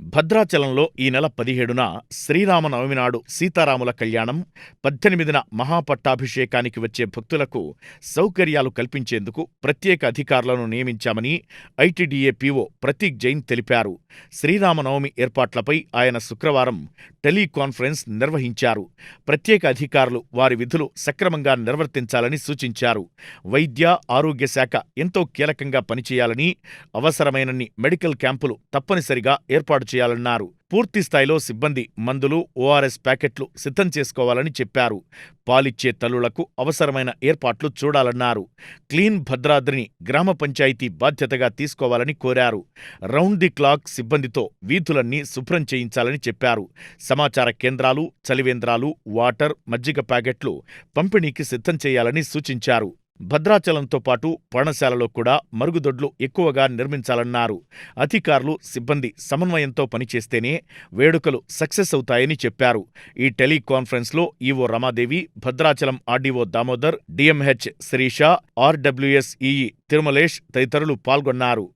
భద్రాచలంలో ఈ నెల పదిహేడున శ్రీరామనవమి నాడు సీతారాముల కళ్యాణం పద్దెనిమిదిన మహాపట్టాభిషేకానికి వచ్చే భక్తులకు సౌకర్యాలు కల్పించేందుకు ప్రత్యేక అధికారులను నియమించామని ఐటీడీఏ పీఓ ప్రతీక్ జైన్ తెలిపారు. శ్రీరామనవమి ఏర్పాట్లపై ఆయన శుక్రవారం టెలికాన్ఫరెన్స్ నిర్వహించారు. ప్రత్యేక అధికారులు వారి విధులు సక్రమంగా నిర్వర్తించాలని సూచించారు. వైద్య ఆరోగ్య శాఖ ఎంతో కీలకంగా పనిచేయాలని అవసరమైనన్ని మెడికల్ క్యాంపులు తప్పనిసరిగా ఏర్పాటు చేయాలన్నారు. పూర్తిస్థాయిలో సిబ్బంది మందులు ఓఆర్ఎస్ ప్యాకెట్లు సిద్ధం చేసుకోవాలని చెప్పారు. పాలిచ్చే తల్లులకు అవసరమైన ఏర్పాట్లు చూడాలన్నారు. క్లీన్ భద్రాద్రిని గ్రామ పంచాయతీ బాధ్యతగా తీసుకోవాలని కోరారు. రౌండ్ ది క్లాక్ సిబ్బందితో వీధులన్నీ శుభ్రం చేయించాలని చెప్పారు. సమాచార కేంద్రాలు చలివేంద్రాలు వాటర్ మజ్జిగ ప్యాకెట్లు పంపిణీకి సిద్ధం చేయాలని సూచించారు. భద్రాచలంతో పాటు పర్ణశాలలో కూడా మరుగుదొడ్లు ఎక్కువగా నిర్మించాలన్నారు. అధికారులు సిబ్బంది సమన్వయంతో పనిచేస్తేనే వేడుకలు సక్సెస్ అవుతాయని చెప్పారు. ఈ టెలికాన్ఫరెన్స్లో EO Ramadevi Bhadrachalam RDO Damodar DMH Sirisha RWS EE Tirumalesh తదితరులు పాల్గొన్నారు.